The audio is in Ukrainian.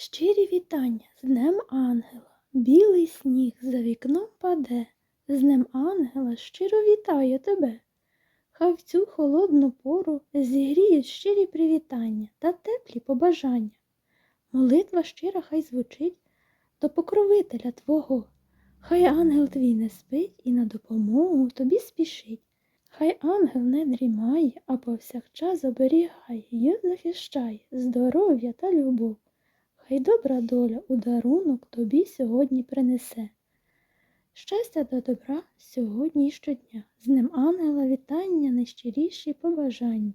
Щирі вітання з Днем Ангела. Білий сніг за вікном паде. З Днем Ангела щиро вітаю тебе. Хай в цю холодну пору зігріють щирі привітання та теплі побажання. Молитва щира хай звучить до покровителя Твого. Хай ангел твій не спить і на допомогу тобі спішить. Хай ангел не дрімає, а повсякчас оберігає й захищає здоров'я та любов. Хай добра доля у дарунок тобі сьогодні принесе. Щастя та добра сьогодні і щодня. З ним ангела вітання найщиріші побажання.